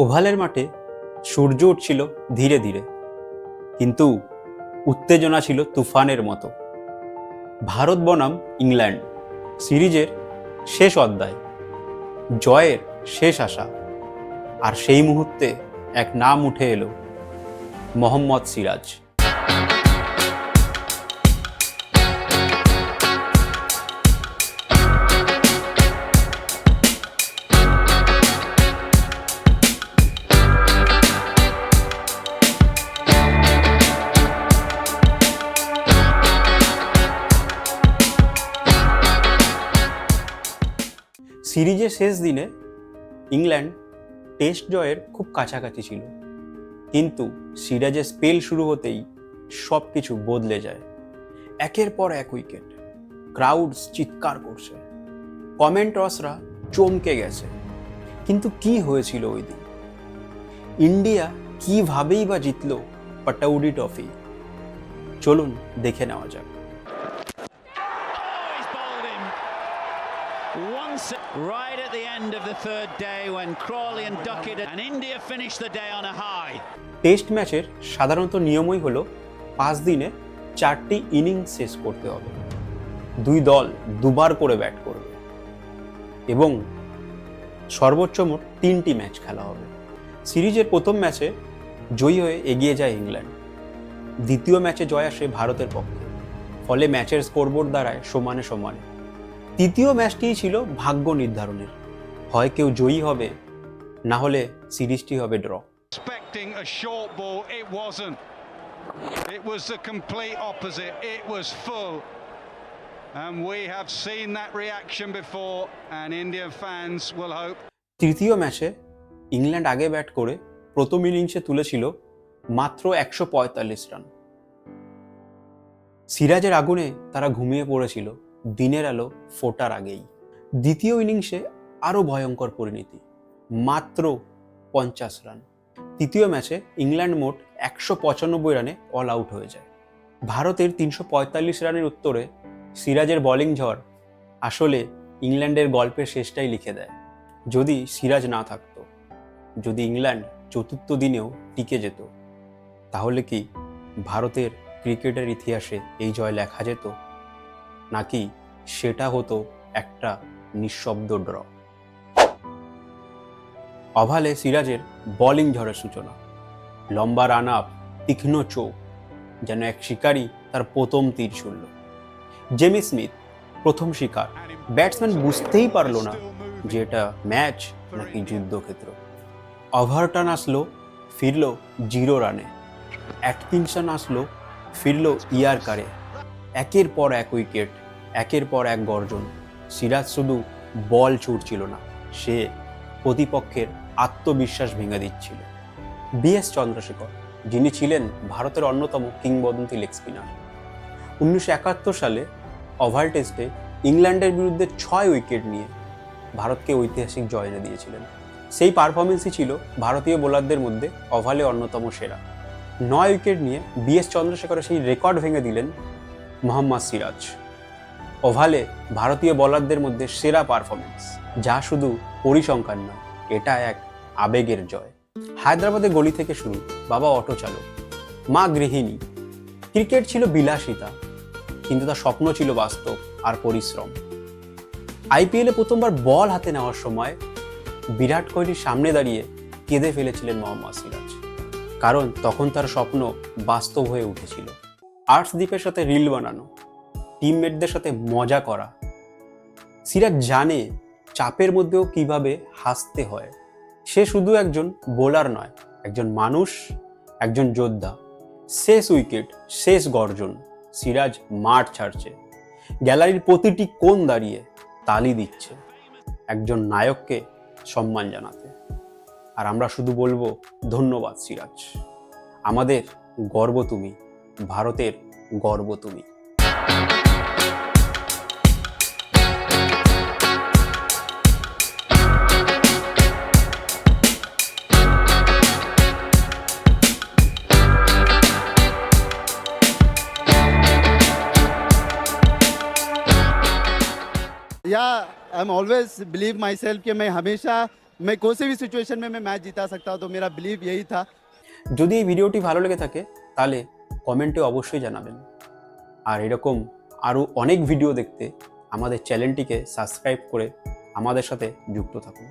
ওভালের মাঠে সূর্য উঠছিল ধীরে ধীরে, কিন্তু উত্তেজনা ছিল তুফানের মতো। ভারত বনাম ইংল্যান্ড সিরিজের শেষ অধ্যায়, জয়ের শেষ আশা, আর সেই মুহূর্তে এক নাম উঠে এলো, মোহাম্মদ সিরাজ। সিরিজের শেষ দিনে ইংল্যান্ড টেস্ট জয়ের খুব কাছাকাছি ছিল। কিন্তু সিরাজের স্পেল শুরু হতেই সব কিছু বদলে যায়। একের পর এক উইকেট। ক্রাউড চিৎকার করছে। কমেন্টসরা চমকে গেছে। কিন্তু কি হয়েছিল ওই দিন? ইন্ডিয়া কিভাবেই বা জিতলো পাটাউডি ট্রফি? চলুন দেখে নেওয়া যাক। Once right at the end of the third day when Crawley and Duckett and India finished the day on a high. Test ম্যাচের সাধারণত নিয়মই হলো পাঁচ দিনে চারটি ইনিংস শেষ করতে হবে। দুই দল দুবার করে ব্যাট করবে এবং সর্বোচ্চ মোট তিনটি ম্যাচ খেলা হবে। সিরিজের প্রথম ম্যাচে জয়ী হয়ে এগিয়ে যায় ইংল্যান্ড। দ্বিতীয় ম্যাচে জয় আসে ভারতের পক্ষে। ফলে ম্যাচের স্কোরবোর্ড দাঁড়ায় সমানে সমানে। তৃতীয় ম্যাচটি ছিল ভাগ্য নির্ধারণের। হয় কেউ জয়ী হবে না হলে সিরিজটি হবে ড্র। তৃতীয় ম্যাচে ইংল্যান্ড আগে ব্যাট করে প্রথম ইনিংসে তুলেছিল মাত্র একশো পঁয়তাল্লিশ রান। সিরাজের আগুনে তারা ঘুমিয়ে পড়েছিল। দিনের আলো ফোটার আগেই। দ্বিতীয় ইনিংসে আরও ভয়ঙ্কর পরিণতি, মাত্র পঞ্চাশ রান। তৃতীয় ম্যাচে ইংল্যান্ড মোট একশো পঁচানব্বই রানে অল আউট হয়ে যায়। ভারতের তিনশো পঁয়তাল্লিশ রানের উত্তরে সিরাজের বোলিং ঝড় আসলে ইংল্যান্ডের গল্পের শেষটাই লিখে দেয়। যদি সিরাজ না থাকতো, যদি ইংল্যান্ড চতুর্থ দিনেও টিকে যেত, তাহলে কি ভারতের ক্রিকেটের ইতিহাসে এই জয় লেখা যেত? নাকি সেটা হতো একটা নিঃশব্দ ড্র। অভালে সিরাজের বোলিং ঝড়ের সূচনা। লম্বা রান আপ তীক্ষ্ণ চোখ, যেন এক শিকারী তার প্রথম তীর ছুড়ল। জেমি স্মিথ, প্রথম শিকার। ব্যাটসম্যান বুঝতেই পারল না যে এটা ম্যাচ নাকি যুদ্ধক্ষেত্র। ওভারটান আসলো, ফিরল জিরো রানে। অ্যাটকিনসন আসলো, ফিরল ইয়ার কারে একের পর এক উইকেট। একের পর এক গর্জন। সিরাজ শুধু বল ছুটছিল না, সে প্রতিপক্ষের আত্মবিশ্বাস ভেঙে দিচ্ছিল। বিএস চন্দ্রশেখর, যিনি ছিলেন ভারতের অন্যতম কিংবদন্তি লেগ স্পিনার। উনিশশো একাত্তর সালে ওভাল টেস্টে ইংল্যান্ডের বিরুদ্ধে ছয় উইকেট নিয়ে ভারতকে ঐতিহাসিক জয় এনে দিয়েছিলেন। সেই পারফরমেন্সই ছিল ভারতীয় বোলারদের মধ্যে ওভালে অন্যতম সেরা। নয় উইকেট নিয়ে বিএস চন্দ্রশেখরের সেই রেকর্ড ভেঙে দিলেন মোহাম্মদ সিরাজ। ওভালে ভারতীয় বোলারদের মধ্যে সেরা পারফরমেন্স যা শুধু পরিসংখ্যান নয়, এটা এক আবেগের জয়। হায়দ্রাবাদে গলি থেকে শুরু, বাবা অটো চালক, মা গৃহিণী। ক্রিকেট ছিল বিলাসিতা, কিন্তু তার স্বপ্ন ছিল বাস্তব আর পরিশ্রম। আইপিএলে প্রথমবার বল হাতে নেওয়ার সময় বিরাট কোহলির সামনে দাঁড়িয়ে কেঁদে ফেলেছিলেন মোহাম্মদ সিরাজ। কারণ তখন তার স্বপ্ন বাস্তব হয়ে উঠেছিল। আর্টস দ্বীপের সাথে রিল বানানো টিমমেটদের সাথে মজা করা। সিরাজ জানে চাপের মধ্যেও কীভাবে হাসতে হয়। সে শুধু একজন বোলার নয়, একজন মানুষ, একজন যোদ্ধা। শেষ উইকেট, শেষ গর্জন, সিরাজ মাঠ ছাড়ছে। গ্যালারির প্রতিটি কোণ দাঁড়িয়ে তালি দিচ্ছে একজন নায়ককে সম্মান জানাতে। আর আমরা শুধু বলব, ধন্যবাদ সিরাজ। আমাদের গর্ব তুমি, ভারতের গর্ব তুমি। या I am always believe myself कि मैं हमेशा मैं कोई से भी सिचुएशन में मैं मैच जिता सकता हूँ तो मेरा बिलीव यही था যদি এই ভিডিওটি ভালো লেগে থাকে তাহলে কমেন্টে অবশ্যই জানাবেন আর এরকম আরও অনেক ভিডিও দেখতে আমাদের চ্যানেলটিকে সাবস্ক্রাইব করে আমাদের সাথে যুক্ত থাকুন